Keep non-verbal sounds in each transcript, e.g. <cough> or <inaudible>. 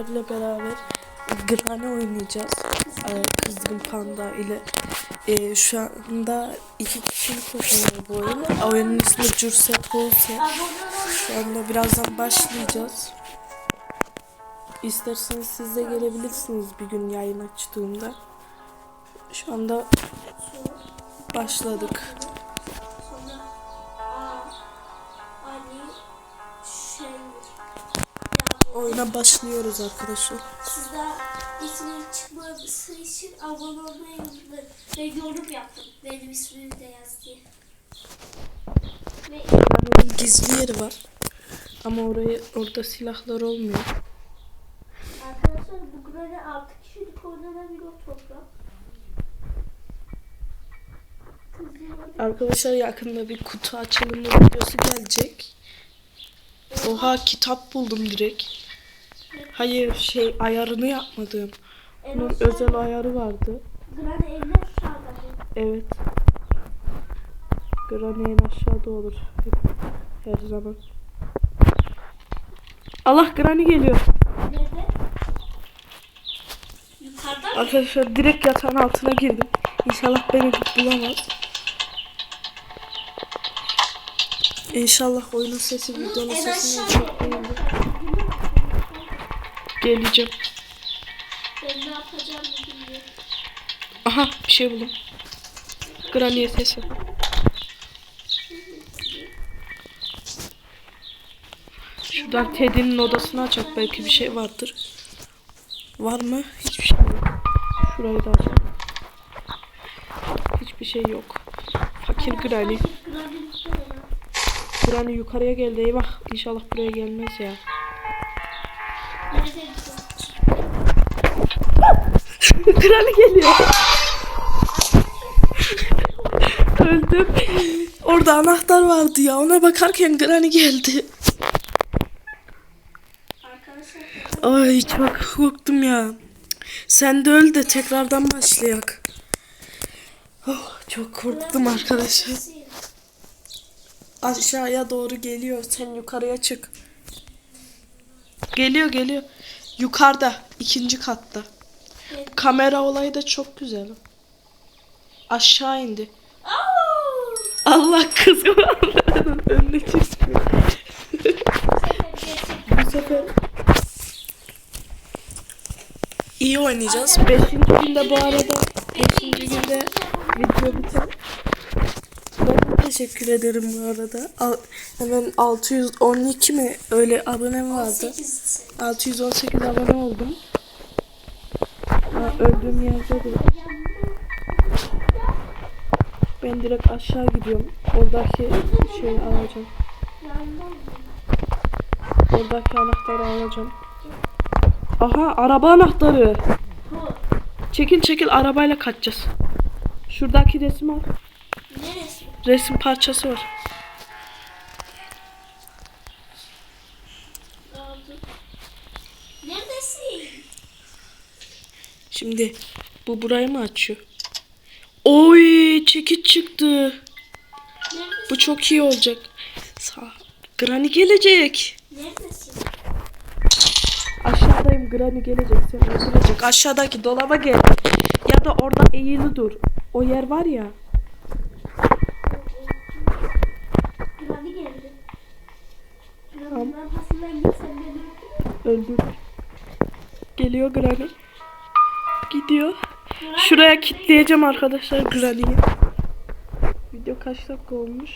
sizlerle beraber Granny oynayacağız. Ee, Kızgın Panda ile. Ee, şu anda iki kişilik oynuyor bu oyun. Oyunun ismi Curset Buse. Şu anda birazdan başlayacağız. İsterseniz siz de gelebilirsiniz bir gün yayın açtığımda. Şu anda başladık. Oyuna başlıyoruz arkadaşlar. sizde ismin çıkmaması için abone olmayı unutmayın. Ve yorum yaptım. Benim ismimi de yaz diye. Ve gizli yeri var. Ama orayı orada silahlar olmuyor. arkadaşlar bu Granny 6 kişilik oynanabilir o toprak. Kızım Arkadaşlar yakında bir kutu açılımı videosu gelecek. Oha kitap buldum direkt. Hayır şey ayarını yapmadım. Bunun özel ayarı vardı. Granny en aşağıda. Evet. Granny en aşağıda olur. Hep, her zaman. Allah Granny geliyor. Nerede? Yukarıda mı? Arkadaşlar direkt yatağın altına girdim. İnşallah beni bulamaz. İnşallah oyunun sesi videonun aşağıda. çok değildir. Geleceğim. Ben ne yapacağımı bilmiyorum. Aha bir şey buldum. Granny'e sesi. Şuradan Teddy'nin odasını açak belki bir şey vardır. Var mı? Hiçbir şey yok. Şurayı da açalım. Hiçbir şey yok. Fakir Granny. Granny yukarıya geldi. Eyvah. İnşallah buraya gelmez ya. <laughs> Granny geliyor. Öldüm. Orada anahtar vardı ya. Ona bakarken Granny geldi. Ay çok korktum ya. Sen de öl de tekrardan başlayak. Oh, çok korktum arkadaşlar. Aşağıya doğru geliyor. Sen yukarıya çık. Geliyor geliyor. Yukarıda. ikinci katta. Kamera olayı da çok güzel. Aşağı indi. Allah kızım önüne çıkıyor. Bu sefer iyi oynayacağız. Beşinci günde bu arada beşinci günde video biter. Teşekkür ederim bu arada. Al, hemen 612 mi öyle abonem vardı. 618 abone oldum. Ha, öldüğüm yerde de. Ben direkt aşağı gidiyorum. Oradaki şeyi alacağım. Oradaki anahtarı alacağım. Aha araba anahtarı. Çekil çekil arabayla kaçacağız. Şuradaki resim al. Resim parçası var. Neredesin? Şimdi bu burayı mı açıyor? Oy çekiç çıktı. Neredesin? Bu çok iyi olacak. Sağ. Granny gelecek. Neredesin? Aşağıdayım Granny gelecek seni öldürecek. Aşağıdaki dolaba gel. Ya da orada eğili dur. O yer var ya. Granny geldi. Tamam. Öldür. Geliyor Granny. Gidiyor. Şuraya kilitleyeceğim arkadaşlar Granny'yi. Video kaç dakika olmuş?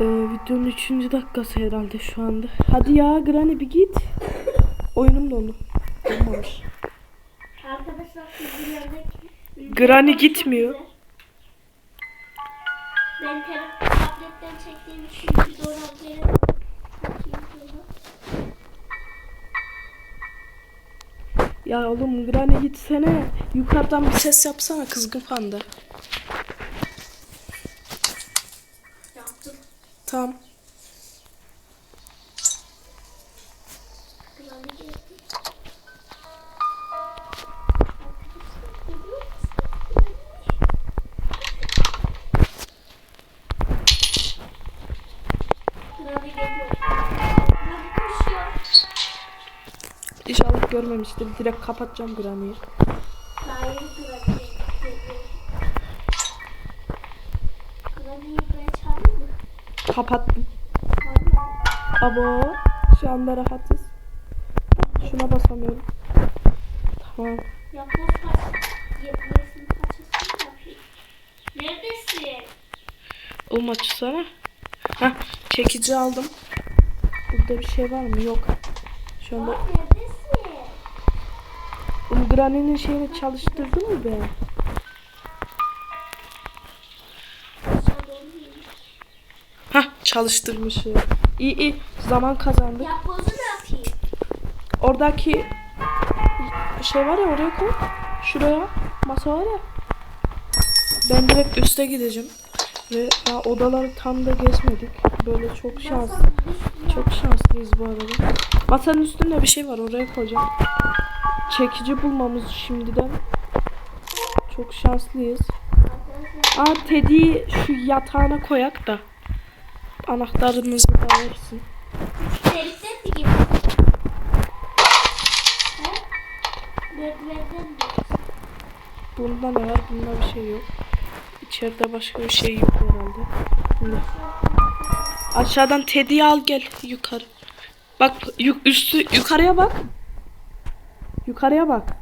Ee, videonun 3. dakikası herhalde şu anda. Hadi ya Granny bir git. Oyunum dolu. Olmamış. Arkadaşlar. Granny gitmiyor. Ben tabletten çektiğim için videoları Ya oğlum Granny gitsene. Yukarıdan bir ses yapsana kızgın panda. yaptım. Tamam. İnşallah görmemiştir. Direkt kapatacağım Granny'i. Kapattım. Abo. Şu anda rahatız. Şuna basamıyorum. Tamam. Neredesin? Oğlum açsana. Heh, çekici aldım. Burada bir şey var mı? Yok. Şu anda Aa, Granny'nin şeyini çalıştırdın mı be? Hah çalıştırmışım. İyi iyi. Zaman kazandık. Yapbozu ne yapayım? Oradaki şey var ya oraya koy. Şuraya masa var ya. Ben direkt üste gideceğim. Ve ya odaları tam da gezmedik. Böyle çok şans. Çok şanslıyız bu arada. Masanın üstünde bir şey var oraya koyacağım. Çekici bulmamız şimdiden. Çok şanslıyız. Aa Teddy'yi şu yatağına koyak da. Anahtarımızı da versin. Bunda ne var? Bunda bir şey yok. İçeride başka bir şey yok herhalde. Şimdi aşağıdan Teddy'yi al gel yukarı. Bak üstü yukarıya bak. Yukarıya bak.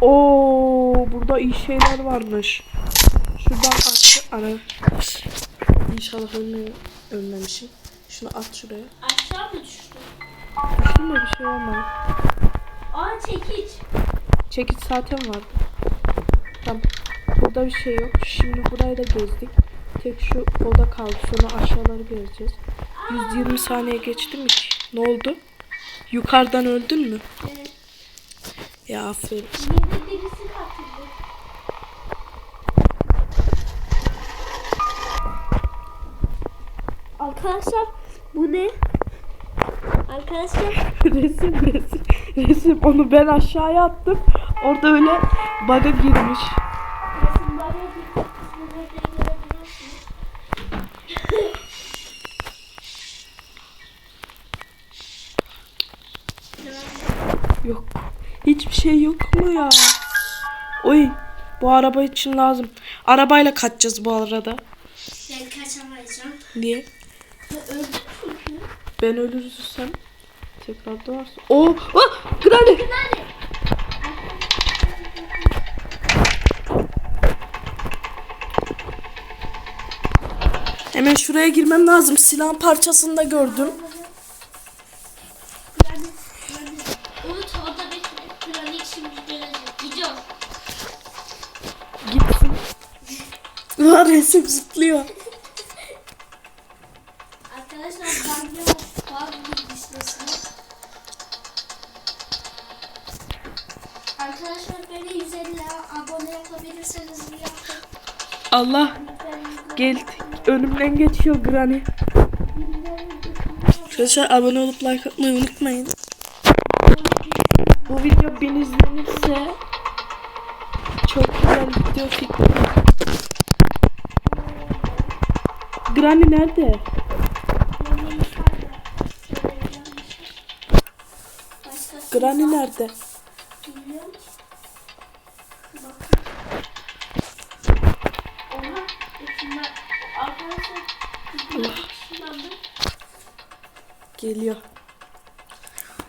Oo burada iyi şeyler varmış. Şuradan aç. Ana. İnşallah ölme, ölmemişim. Şunu at şuraya. aşağı mı düştün? Düştüm de bir şey olmadı. Aa çekiç. Çekiç zaten vardı. Tamam. Burada bir şey yok. Şimdi burayı da gezdik. Tek şu oda kaldı. Sonra aşağıları gezeceğiz. 120 saniye geçti mi ki? Ne oldu? Yukarıdan öldün mü? Evet. Ya aferin. Arkadaşlar bu ne? Arkadaşlar <laughs> resim resim. Resim onu ben aşağıya attım. Orada öyle bug'a girmiş. resimlere bir resimlerden Bu araba için lazım. Arabayla kaçacağız bu arada. Ben kaçamayacağım. Niye? Ben ölürsem tekrar doğarsın. Oo! Ah! Nerede? Hemen şuraya girmem lazım. Silahın parçasını da gördüm. Ulan resim zıplıyor. Arkadaşlar ben de var bir listesine. Arkadaşlar beni 150 abone yapabilirseniz yapın. Allah gel önümden geçiyor Granny. Arkadaşlar abone olup like atmayı unutmayın. Bu video bin izlenirse çok güzel video fikri. Granny nerede? Granny nerede? Geliyor.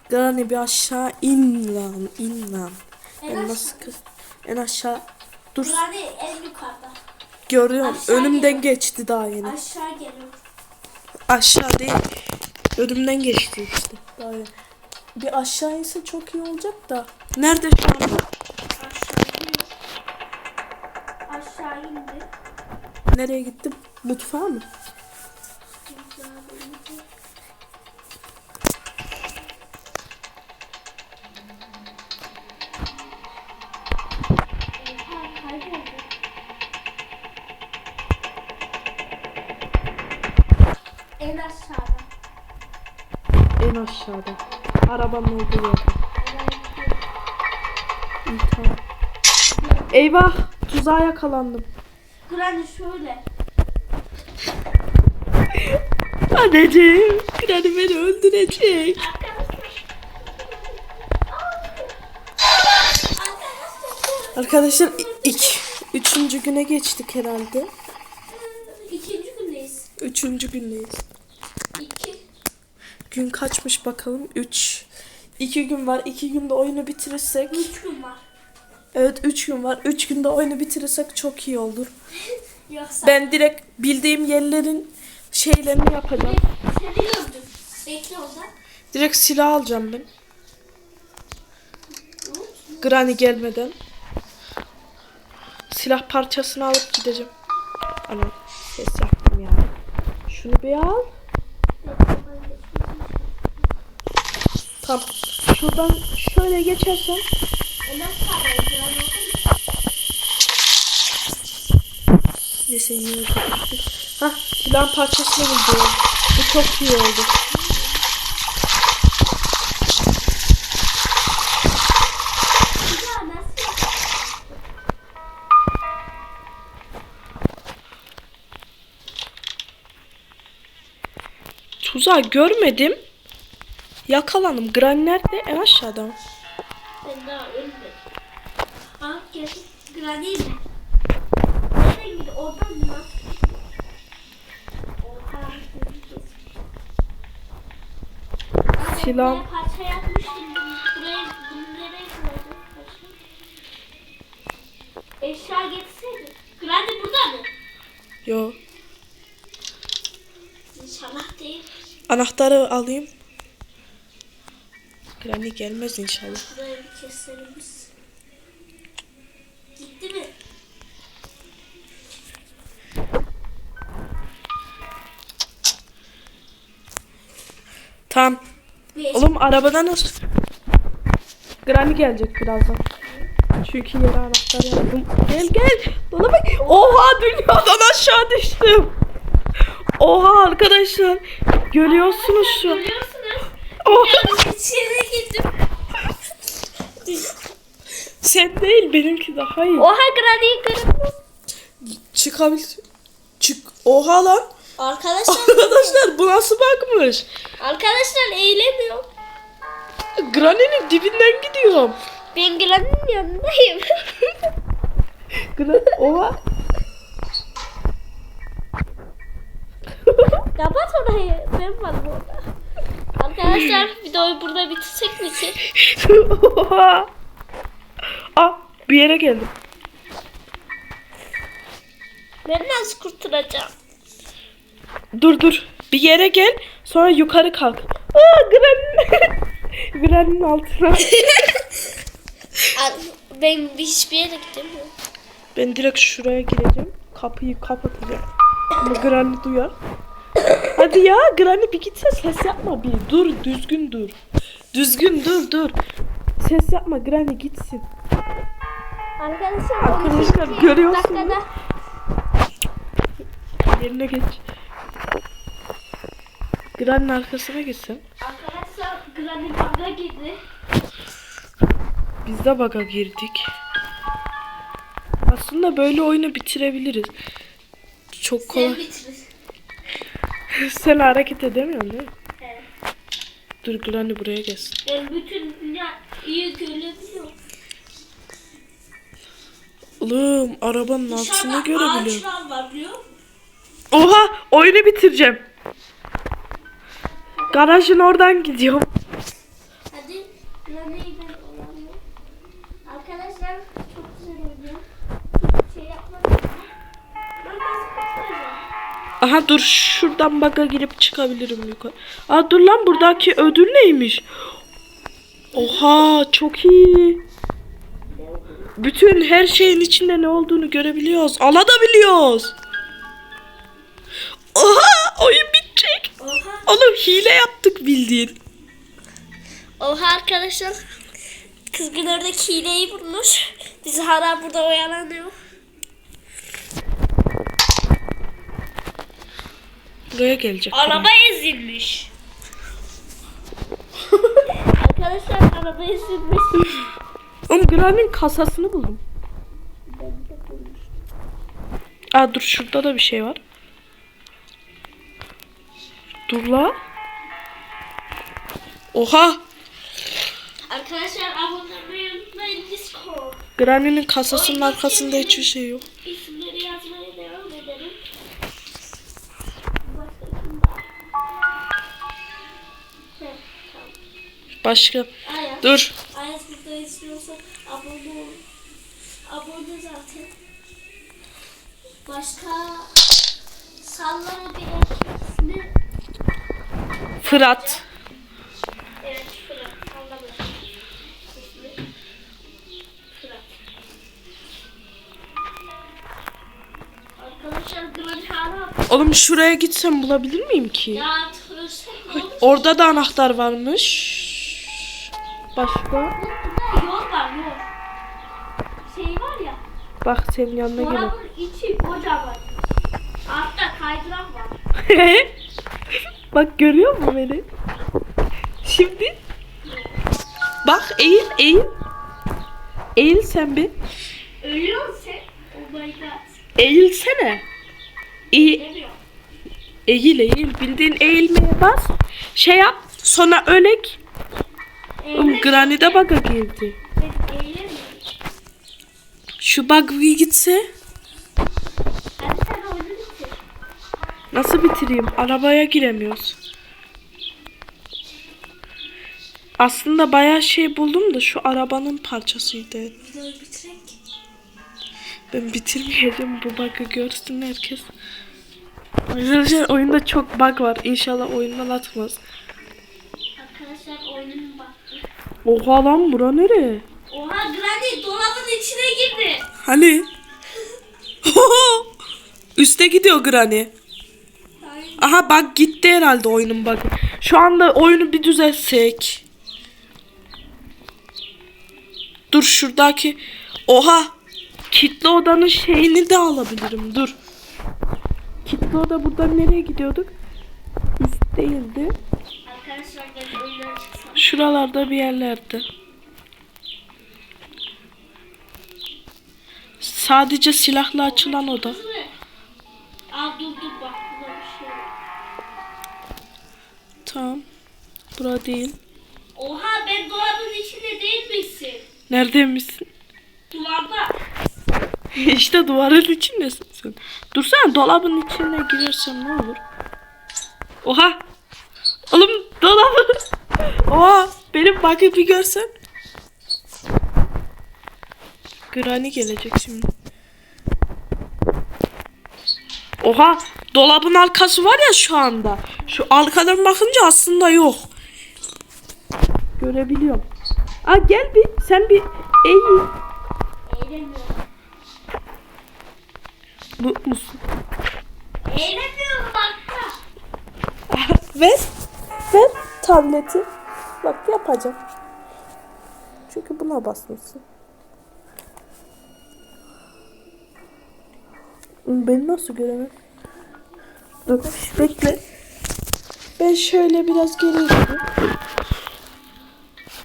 Granny bir aşağı in lan in lan. En Ben aşağı. En aşağı dur Granny en yukarıda. Görüyorum. Aşağı Önümden geliyor. geçti daha yeni. Aşağı geliyor. Aşağı değil. Önümden geçti işte. Daha yeni. Bir aşağı inse çok iyi olacak da. Nerede şu an? Aşağı. Aşağı indi. Nereye gittim? Mutfağa mı? En aşağıda. En aşağıda. Arabanın olduğu yerde. Eyvah! Tuzağa yakalandım. Granny şöyle. <laughs> Anneciğim. Granny beni öldürecek. Arkadaşlar ilk üçüncü güne geçtik herhalde. Üçüncü gündeyiz. İki. Gün kaçmış bakalım? Üç. İki gün var. İki günde oyunu bitirirsek. Üç gün var. Evet üç gün var. Üç günde oyunu bitirirsek çok iyi olur. <laughs> Yoksa Ben direkt bildiğim yerlerin şeylerini yapacağım. seni gördüm. Bekle orada. Direkt silah alacağım ben. Granny gelmeden. Silah parçasını alıp gideceğim. Ana ses yaptım ya. Şunu bir al. Tamam. Şuradan şöyle geçersen. Neyse yine de Hah silahın parçasını buldum. Bu çok iyi oldu. Tuzağı görmedim. Yakalandım. Granny nerede? En aşağıda? Ben daha ölmedim. Aa geldi. Granny mi? Nereden gidiyor? Oradan mı? Silah- parça yapmıştım. Buraya, koydum? Eşya getirseydi. Granny burada mı? Yo. İnşallah değil. Anahtarı alayım. Granny gelmez inşallah. Buraya bir keselim. Gitti mi? Tamam. Oğlum arabada nasıl? Granny gelecek birazdan. Çünkü yere anahtar yaptım. Gel gel. Bak. Oha dünyadan aşağı düştüm. Arkadaşlar. Görüyorsunuz şu. an. Görüyorsunuz. Oha. İçeri gittim. Sen değil benimki daha iyi. Oha Granny'yi kırdım. Çıkabil. Çık. Oha lan. Arkadaşlar, Arkadaşlar bu nasıl bakmış? arkadaşlar eğilemiyor. Granny'nin dibinden gidiyorum. Ben Granny'nin yanındayım. Gran Oha. Kapat orayı. Ben varım orada. Arkadaşlar videoyu burada bitirsek mi ki? Aa bir yere geldim. Ben nasıl kurtulacağım? Dur dur. Bir yere gel. Sonra yukarı kalk. Aa Granny. <laughs> Granny'nin altına. <laughs> Al, Ben hiçbir yere gidemiyorum. Ben direkt şuraya gireceğim. Kapıyı kapatacağım. Ama Granny duyar. Hadi ya Granny bir gitse ses yapma bir. Dur düzgün dur. Düzgün dur dur. Ses yapma Granny gitsin. Arkadaşlar, Arkadaşlar, 12. görüyorsunuz. dakikada Yerine geç. Granny'nin arkasına gitsin. Arkadaşlar Granny bug'a girdi. Biz de bug'a girdik. Aslında böyle oyunu bitirebiliriz. Çok Sen kolay. Sen hareket edemiyorsun değil mi? Evet. Dur Granny buraya gelsin. Ben bütün dünya iyi görebiliyorum. Oğlum arabanın altını görebiliyorum. ağaçlar var biliyor musun? Oha oyunu bitireceğim. Garajın oradan gidiyorum. Aha dur şuradan bug'a girip çıkabilirim yukarı. Aa dur lan buradaki ödül neymiş? Oha çok iyi. Bütün her şeyin içinde ne olduğunu görebiliyoruz. Alabiliyoruz. Oha oyun bitecek. Oha. Oğlum hile yaptık bildiğin. Oha arkadaşlar. Kızgın ördek hileyi bulmuş. Biz hala burada oyalanıyor. Buraya gelecek. Araba ezilmiş. <laughs> arkadaşlar araba ezilmiş. Oğlum Granny'nin kasasını buldum. Aa dur şurada da bir şey var. Dur la. Oha. Arkadaşlar abone olmayı unutmayın. Discord. Granny'nin kasasının arkasında hiçbir şey yok. Başka. Ayaz. Dur. Ayaz burada istiyorsan abone ol. Abone zaten. Başka sallama bir ismi. Fırat. Evet Fırat. Sallama. İsmi. Fırat. Arkadaşlar Granny hala Oğlum şuraya gitsem bulabilir miyim ki? ya ne? Orada da anahtar varmış. Başka? Yol var yol. Şey var ya. Bak senin yanına gelin. Dolabın içi kocaman. Altta kaydırak var. <laughs> Bak görüyor musun beni? Şimdi. Bak eğil eğil. Eğil sen bir. Ölüyorsun sen. Oh my god. Eğilsene. Eğil, eğil eğil. Bildiğin eğilmeye bas. Şey yap. Sonra ölek. Oğlum Eğlen- Granny de bug'a girdi. Şu bug bir gitse. Nasıl bitireyim? Arabaya giremiyoruz. Aslında bayağı şey buldum da şu arabanın parçasıydı. Ben bitirmeyelim bu bug'ı görsün herkes. Arkadaşlar oyunda çok bug var. İnşallah oyundan atmaz. Oha lan bura nere? Oha Granny dolabın içine girdi. Hani? <laughs> Üste gidiyor Granny. Aha bak gitti herhalde oyunun bug'ı. Şu anda oyunu bir düzeltsek. Dur şuradaki. Oha. Kitli odanın şeyini de alabilirim. Dur. Kitli oda buradan nereye gidiyorduk? Üst değildi. Arkadaşlar. Şuralarda bir yerlerde. Sadece silahla açılan oda. Aa dur dur bak burada bir şey var. Tamam. Bura değil. Oha ben dolabın içinde değil misin? Nerede misin? Duvarda. <laughs> işte duvarın içindesin sen. Dursana dolabın içine girersem ne olur? Oha! Oğlum dolabın... Oha! Benim bakı bir görsen. Granny gelecek şimdi. Oha! Dolabın arkası var ya şu anda. Şu arkadan bakınca aslında yok. Görebiliyorum. Aa gel bir sen bir eğil. Bu musun? Eğlenmiyorum bakta. ver. Ver tableti. Bak yapacağım. Çünkü buna basmışsın. Beni nasıl göremem? Dur bekle. Ben şöyle biraz geri.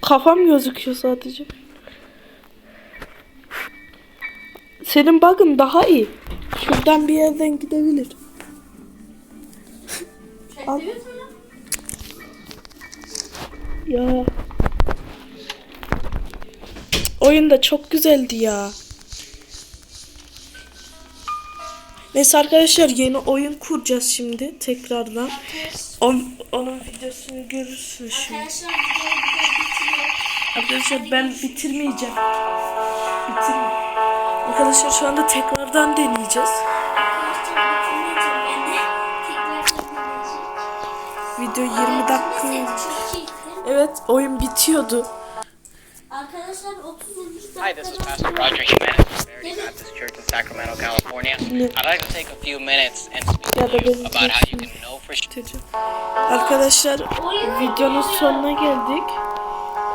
Kafam gözüküyor sadece. Senin bug'ın daha iyi. Şuradan bir yerden gidebilir. Al. Ya. Oyun da çok güzeldi ya. Neyse arkadaşlar yeni oyun kuracağız şimdi tekrardan. On, onun videosunu görürsünüz şimdi. Arkadaşlar ben bitirmeyeceğim. Bitirme. Arkadaşlar şu anda tekrardan deneyeceğiz. Video 20 dakika. Evet oyun bitiyordu. Arkadaşlar 30. Hi, this is dakikada Pastor Roger Jimenez, Mary Baptist Church in Sacramento, California. I'd like to take a few minutes and speak Ya to da you benim about how you görüşüm. can know for sure. bitireceğim. Arkadaşlar videonun sonuna geldik.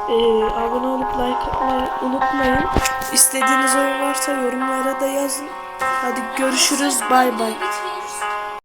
Ee, abone olup like atmayı unutmayın. İstediğiniz oyun varsa yorumlara da yazın. Hadi görüşürüz. Bay bay.